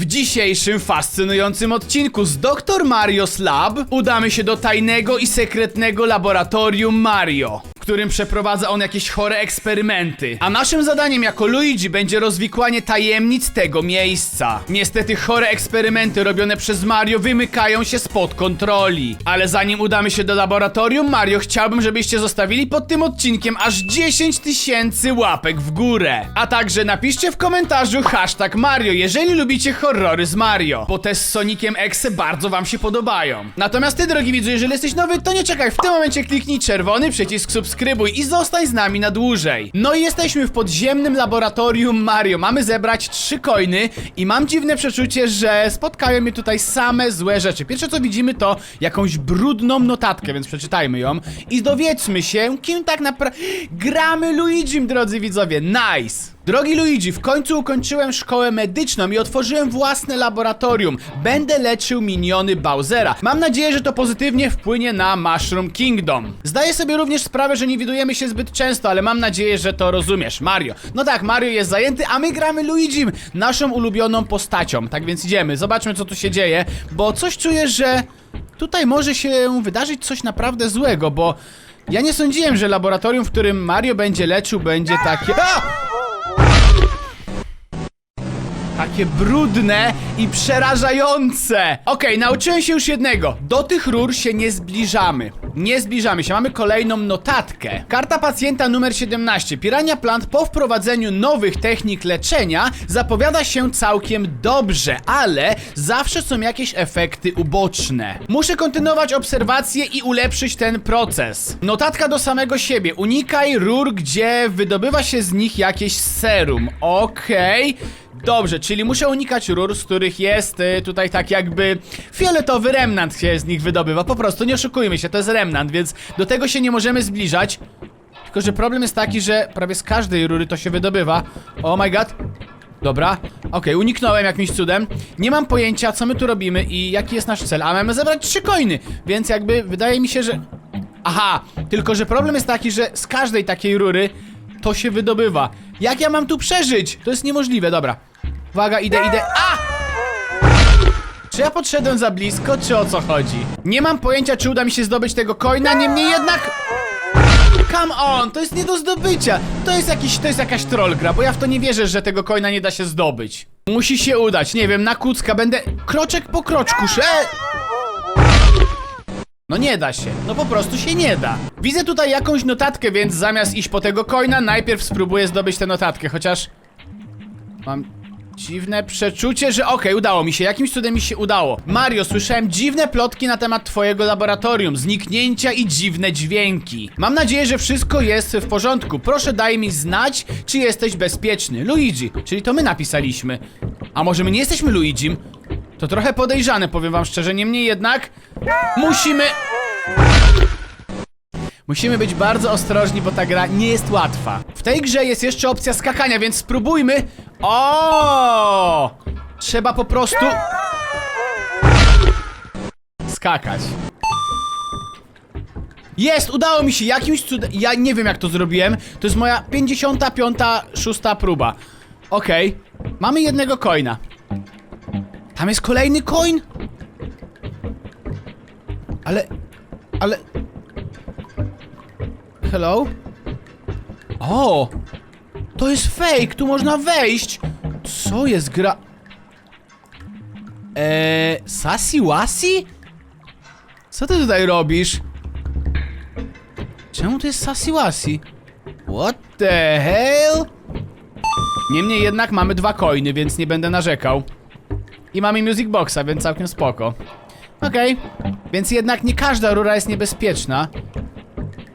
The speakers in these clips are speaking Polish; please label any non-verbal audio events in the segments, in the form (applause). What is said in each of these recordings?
W dzisiejszym fascynującym odcinku z Dr. Mario's Lab udamy się do tajnego i sekretnego laboratorium Mario, którym przeprowadza on jakieś chore eksperymenty. A naszym zadaniem jako Luigi będzie rozwikłanie tajemnic tego miejsca. Niestety chore eksperymenty robione przez Mario wymykają się spod kontroli. Ale zanim udamy się do laboratorium Mario, chciałbym, żebyście zostawili pod tym odcinkiem aż 10 tysięcy łapek w górę. A także napiszcie w komentarzu hashtag Mario, jeżeli lubicie horrory z Mario, bo te z Soniciem Exe bardzo wam się podobają. Natomiast ty, drogi widzu, jeżeli jesteś nowy, to nie czekaj, w tym momencie kliknij czerwony przycisk subskrybuj i zostań z nami na dłużej. No i jesteśmy w podziemnym laboratorium Mario. Mamy zebrać trzy coiny i mam dziwne przeczucie, że spotkają mnie tutaj same złe rzeczy. Pierwsze co widzimy to jakąś brudną notatkę, więc przeczytajmy ją i dowiedzmy się, kim tak naprawdę gramy Luigi, drodzy widzowie. Nice! Drogi Luigi, w końcu ukończyłem szkołę medyczną i otworzyłem własne laboratorium. Będę leczył miniony Bowsera. Mam nadzieję, że to pozytywnie wpłynie na Mushroom Kingdom. Zdaję sobie również sprawę, że nie widujemy się zbyt często, ale mam nadzieję, że to rozumiesz. Mario. No tak, Mario jest zajęty, a my gramy Luigi, naszą ulubioną postacią. Tak więc idziemy, zobaczmy co tu się dzieje, bo coś czuję, że tutaj może się wydarzyć coś naprawdę złego, bo ja nie sądziłem, że laboratorium, w którym Mario będzie leczył, będzie takie... A! Takie brudne i przerażające. Okej, nauczyłem się już jednego. Do tych rur się nie zbliżamy. Nie zbliżamy się. Mamy kolejną notatkę. Karta pacjenta numer 17. Pirania Plant po wprowadzeniu nowych technik leczenia zapowiada się całkiem dobrze, ale zawsze są jakieś efekty uboczne. Muszę kontynuować obserwacje i ulepszyć ten proces. Notatka do samego siebie. Unikaj rur, gdzie wydobywa się z nich jakieś serum. Okej. Dobrze, czyli muszę unikać rur, z których jest y, tutaj tak jakby fioletowy remnant się z nich wydobywa. Po prostu nie oszukujmy się, to jest remnant, więc do tego się nie możemy zbliżać. Tylko, że problem jest taki, że prawie z każdej rury to się wydobywa. Oh my god. Dobra, okej, uniknąłem jakimś cudem. Nie mam pojęcia, co my tu robimy i jaki jest nasz cel. A mamy zebrać trzy coiny, więc jakby wydaje mi się, że... Aha, tylko że problem jest taki, że z każdej takiej rury to się wydobywa. Jak ja mam tu przeżyć? To jest niemożliwe, dobra. Uwaga, idę, idę. A! Czy ja podszedłem za blisko, czy o co chodzi? Nie mam pojęcia, czy uda mi się zdobyć tego coina, niemniej jednak... Come on, to jest nie do zdobycia. To jest jakiś, to jest jakaś troll gra, bo ja w to nie wierzę, że tego coina nie da się zdobyć. Musi się udać, nie wiem, na kucka będę kroczek po kroczku, sze... No nie da się, no po prostu się nie da. Widzę tutaj jakąś notatkę, więc zamiast iść po tego coina, najpierw spróbuję zdobyć tę notatkę, chociaż... Mam dziwne przeczucie, że okej, udało mi się, jakimś cudem mi się udało. Mario, słyszałem dziwne plotki na temat twojego laboratorium, zniknięcia i dziwne dźwięki. Mam nadzieję, że wszystko jest w porządku. Proszę daj mi znać, czy jesteś bezpieczny. Luigi, czyli to my napisaliśmy. A może my nie jesteśmy Luigim? To trochę podejrzane, powiem wam szczerze, niemniej jednak musimy... Musimy być bardzo ostrożni, bo ta gra nie jest łatwa. W tej grze jest jeszcze opcja skakania, więc spróbujmy. O! Trzeba po prostu skakać. Jest, udało mi się jakimś cudem. Ja nie wiem jak to zrobiłem. To jest moja 55, szósta próba. Okej. Mamy jednego coina. Tam jest kolejny coin? Ale. Ale. Hello? O! To jest fake, tu można wejść! Co jest gra... Eee, Sasi Wasi? Co ty tutaj robisz? Czemu to jest Sasi Wasi? What the hell? Niemniej jednak mamy dwa coiny, więc nie będę narzekał. I mamy Music Boxa, więc całkiem spoko. Okej, więc jednak nie każda rura jest niebezpieczna.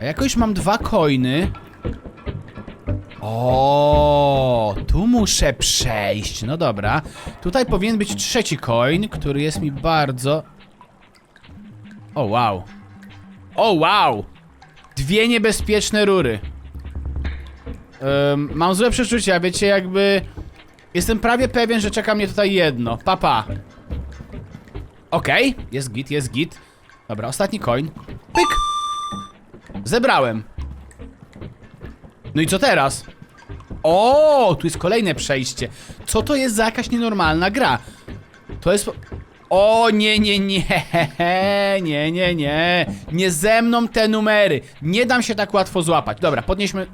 A jako już mam dwa coiny. O, tu muszę przejść. No dobra. Tutaj powinien być trzeci coin, który jest mi bardzo. O wow. O wow! Dwie niebezpieczne rury. Ym, mam złe przeczucia, wiecie, jakby. Jestem prawie pewien, że czeka mnie tutaj jedno. Papa. Okej, jest git, jest git. Dobra, ostatni coin. Pyk! Zebrałem. No i co teraz? O, tu jest kolejne przejście. Co to jest za jakaś nienormalna gra? To jest... O, nie, nie, nie, (laughs) nie, nie, nie. Nie ze mną te numery. Nie dam się tak łatwo złapać. Dobra, podnieśmy...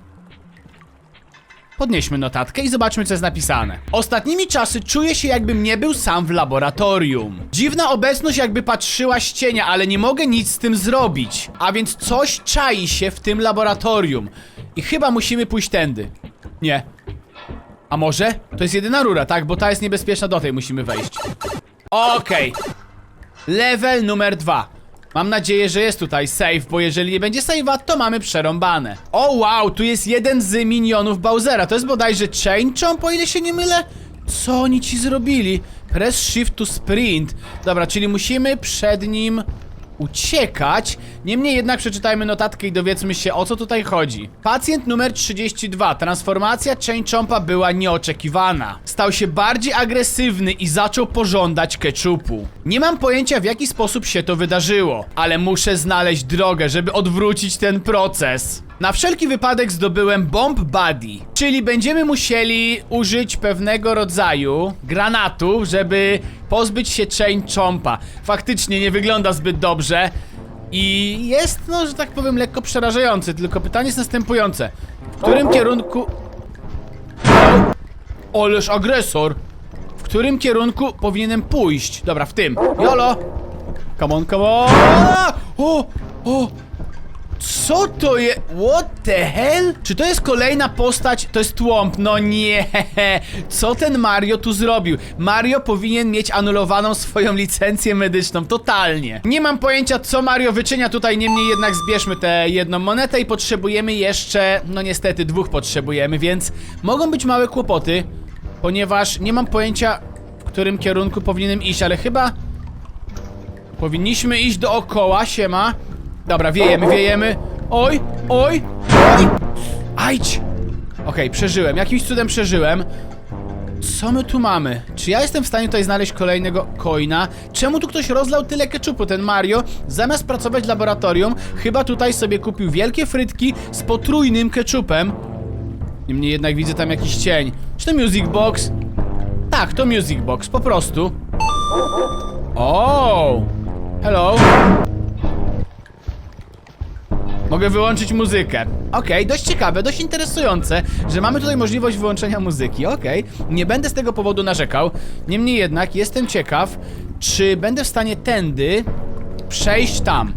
Podnieśmy notatkę i zobaczmy, co jest napisane. Ostatnimi czasy czuję się, jakbym nie był sam w laboratorium. Dziwna obecność, jakby patrzyła z cienia, ale nie mogę nic z tym zrobić. A więc coś czai się w tym laboratorium. I chyba musimy pójść tędy. Nie. A może? To jest jedyna rura, tak? Bo ta jest niebezpieczna, do tej musimy wejść. Okej. Level numer dwa. Mam nadzieję, że jest tutaj save, bo jeżeli nie będzie save'a, to mamy przerąbane. O wow, tu jest jeden z minionów Bowsera. To jest bodajże Chain Chomp, o ile się nie mylę. Co oni ci zrobili? Press Shift to Sprint. Dobra, czyli musimy przed nim uciekać. Niemniej jednak przeczytajmy notatkę i dowiedzmy się o co tutaj chodzi. Pacjent numer 32. Transformacja Chompa była nieoczekiwana. Stał się bardziej agresywny i zaczął pożądać keczupu. Nie mam pojęcia w jaki sposób się to wydarzyło, ale muszę znaleźć drogę, żeby odwrócić ten proces. Na wszelki wypadek zdobyłem Bomb Buddy, czyli będziemy musieli użyć pewnego rodzaju granatu, żeby pozbyć się Chain Chompa. Faktycznie nie wygląda zbyt dobrze i jest, no, że tak powiem, lekko przerażający, tylko pytanie jest następujące. W którym kierunku... Oleż agresor! W którym kierunku powinienem pójść? Dobra, w tym. Jolo! Come on, come on! O! O! Co to jest? What the hell? Czy to jest kolejna postać? To jest tłąb. No nie. (laughs) Co ten Mario tu zrobił? Mario powinien mieć anulowaną swoją licencję medyczną. Totalnie. Nie mam pojęcia, co Mario wyczynia tutaj. Niemniej jednak zbierzmy tę jedną monetę i potrzebujemy jeszcze. No niestety, dwóch potrzebujemy, więc mogą być małe kłopoty, ponieważ nie mam pojęcia, w którym kierunku powinienem iść, ale chyba. Powinniśmy iść dookoła, siema. Dobra, wiejemy, wiejemy. Oj, oj, oj! Ajdź! Okej, przeżyłem. Jakimś cudem przeżyłem. Co my tu mamy? Czy ja jestem w stanie tutaj znaleźć kolejnego coina? Czemu tu ktoś rozlał tyle keczupu? Ten Mario, zamiast pracować w laboratorium, chyba tutaj sobie kupił wielkie frytki z potrójnym keczupem. Niemniej jednak widzę tam jakiś cień. Czy to Music Box? Tak, to Music Box, po prostu. O! Hello. Mogę wyłączyć muzykę. Okej, dość ciekawe, dość interesujące, że mamy tutaj możliwość wyłączenia muzyki. Okej, nie będę z tego powodu narzekał. Niemniej jednak jestem ciekaw, czy będę w stanie tędy przejść tam.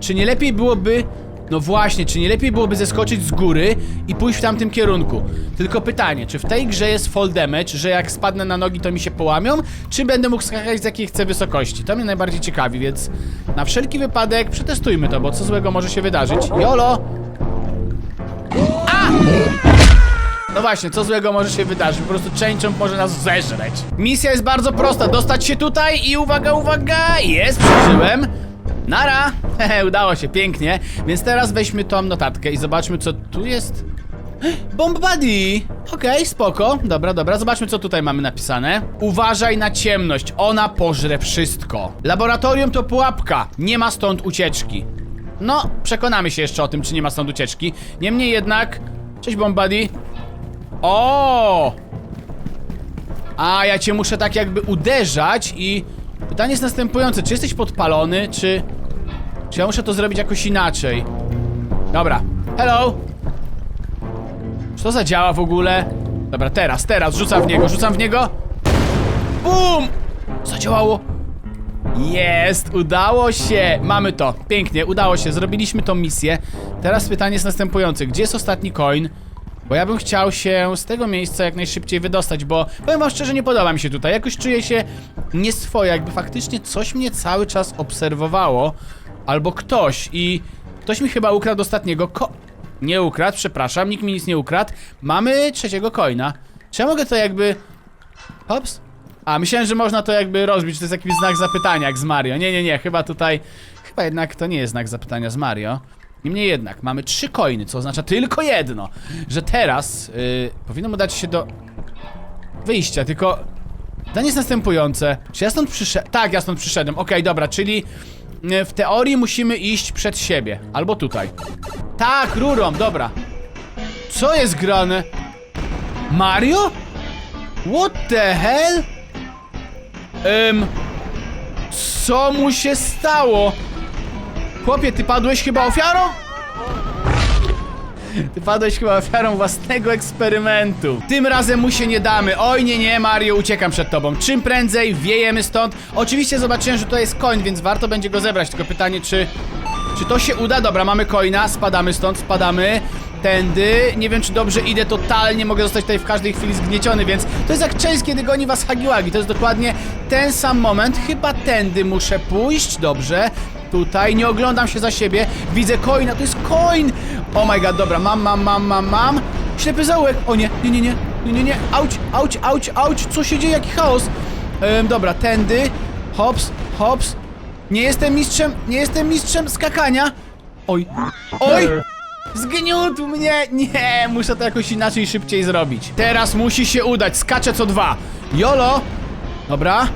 Czy nie lepiej byłoby. No właśnie, czy nie lepiej byłoby zeskoczyć z góry i pójść w tamtym kierunku? Tylko pytanie, czy w tej grze jest fall damage, że jak spadnę na nogi to mi się połamią, czy będę mógł skakać z jakiej chcę wysokości? To mnie najbardziej ciekawi, więc na wszelki wypadek przetestujmy to, bo co złego może się wydarzyć. Jolo! A! No właśnie, co złego może się wydarzyć? Po prostu Chainchomp może nas zeżreć. Misja jest bardzo prosta, dostać się tutaj i uwaga, uwaga, jest, przeżyłem. Nara! (laughs) Udało się, pięknie. Więc teraz weźmy tą notatkę i zobaczmy, co tu jest. (gasps) Bomb Buddy! Okej, spoko. Dobra, dobra, zobaczmy, co tutaj mamy napisane. Uważaj na ciemność, ona pożre wszystko. Laboratorium to pułapka, nie ma stąd ucieczki. No, przekonamy się jeszcze o tym, czy nie ma stąd ucieczki. Niemniej jednak... Cześć, Bomb Buddy. O! A, ja cię muszę tak jakby uderzać i... Pytanie jest następujące, czy jesteś podpalony, czy... Czy ja muszę to zrobić jakoś inaczej? Dobra. Hello! Czy to zadziała w ogóle? Dobra, teraz, teraz, rzucam w niego, rzucam w niego. Bum! Zadziałało. Jest, udało się. Mamy to. Pięknie, udało się. Zrobiliśmy tą misję. Teraz pytanie jest następujące. Gdzie jest ostatni coin? Bo ja bym chciał się z tego miejsca jak najszybciej wydostać, bo powiem wam szczerze, nie podoba mi się tutaj. Jakoś czuję się nieswoje, jakby faktycznie coś mnie cały czas obserwowało. Albo ktoś i ktoś mi chyba ukradł ostatniego ko... Nie ukradł, przepraszam, nikt mi nic nie ukradł. Mamy trzeciego coina. Czy ja mogę to jakby... Hops? A, myślałem, że można to jakby rozbić, to jest jakiś znak zapytania, jak z Mario. Nie, nie, nie, chyba tutaj... Chyba jednak to nie jest znak zapytania z Mario. Niemniej jednak, mamy trzy coiny, co oznacza tylko jedno. Że teraz yy, powinno mu dać się do wyjścia, tylko... Pytanie jest następujące. Czy ja stąd przyszedłem? Tak, ja stąd przyszedłem. Okej, dobra, czyli... W teorii musimy iść przed siebie. Albo tutaj. Tak, rurą, dobra. Co jest grane? Mario? What the hell? Ym... Co mu się stało? Chłopie, ty padłeś chyba ofiarą? Ty padłeś chyba ofiarą własnego eksperymentu. Tym razem mu się nie damy. Oj, nie, nie, Mario, uciekam przed tobą. Czym prędzej wiejemy stąd. Oczywiście zobaczyłem, że to jest koń, więc warto będzie go zebrać. Tylko pytanie, czy... Czy to się uda? Dobra, mamy coina, spadamy stąd, spadamy. Tędy. Nie wiem, czy dobrze idę totalnie. Mogę zostać tutaj w każdej chwili zgnieciony, więc to jest jak część, kiedy goni was Hagiwagi. To jest dokładnie ten sam moment. Chyba tędy muszę pójść. Dobrze. Tutaj, nie oglądam się za siebie. Widzę coina, to jest coin! Oh my god, dobra, mam, mam, mam, mam, mam. Ślepy zaułek. O nie, nie, nie, nie, nie, nie, nie. Auć, auć, auć, auć. Co się dzieje? Jaki chaos? Dobra, tędy. Hops, hops. Nie jestem mistrzem, nie jestem mistrzem skakania. Oj, oj! Zgniótł mnie! Nie, muszę to jakoś inaczej szybciej zrobić. Teraz musi się udać, skaczę co dwa. Jolo! Dobra.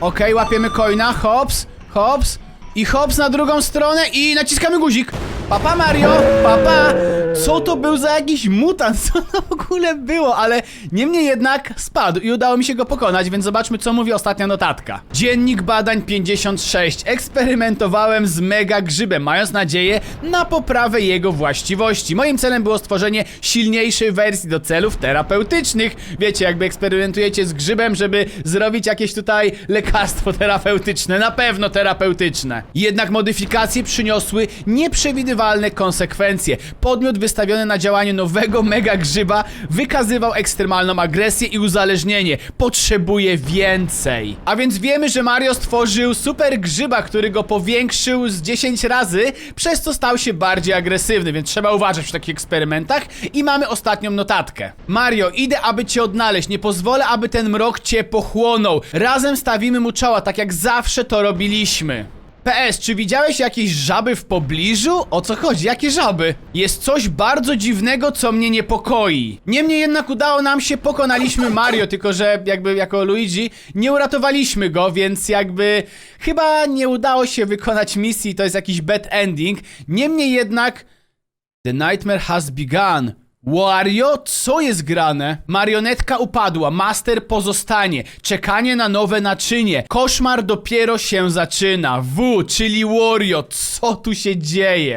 Okej, łapiemy coina, hops, hops. I hops na drugą stronę i naciskamy guzik. Papa Mario, papa! Co to był za jakiś mutant? (laughs) Co to w ogóle było? Ale niemniej jednak spadł i udało mi się go pokonać, więc zobaczmy co mówi ostatnia notatka. Dziennik badań 56. Eksperymentowałem z mega grzybem, mając nadzieję na poprawę jego właściwości. Moim celem było stworzenie silniejszej wersji do celów terapeutycznych. Wiecie, jakby eksperymentujecie z grzybem, żeby zrobić jakieś tutaj lekarstwo terapeutyczne, na pewno terapeutyczne. Jednak modyfikacje przyniosły nieprzewidywalne konsekwencje. Podmiot wystawiony na działanie nowego mega grzyba wykazywał ekstremalną agresję i uzależnienie. Potrzebuje więcej. A więc wiemy, że Mario stworzył super grzyba, który go powiększył z 10 razy, przez co stał się bardziej agresywny, więc trzeba uważać przy takich eksperymentach. I mamy ostatnią notatkę. Mario, idę, aby cię odnaleźć. Nie pozwolę, aby ten mrok cię pochłonął. Razem stawimy mu czoła, tak jak zawsze to robiliśmy. PS, czy widziałeś jakieś żaby w pobliżu? O co chodzi? Jakie żaby? Jest coś bardzo dziwnego, co mnie niepokoi. Niemniej jednak udało nam się, pokonaliśmy Mario, tylko że jakby jako Luigi nie uratowaliśmy go, więc jakby chyba nie udało się wykonać misji, to jest jakiś bad ending. Niemniej jednak The nightmare has begun. Wario, co jest grane? Marionetka upadła, master pozostanie, czekanie na nowe naczynie, koszmar dopiero się zaczyna. W, czyli Wario, co tu się dzieje?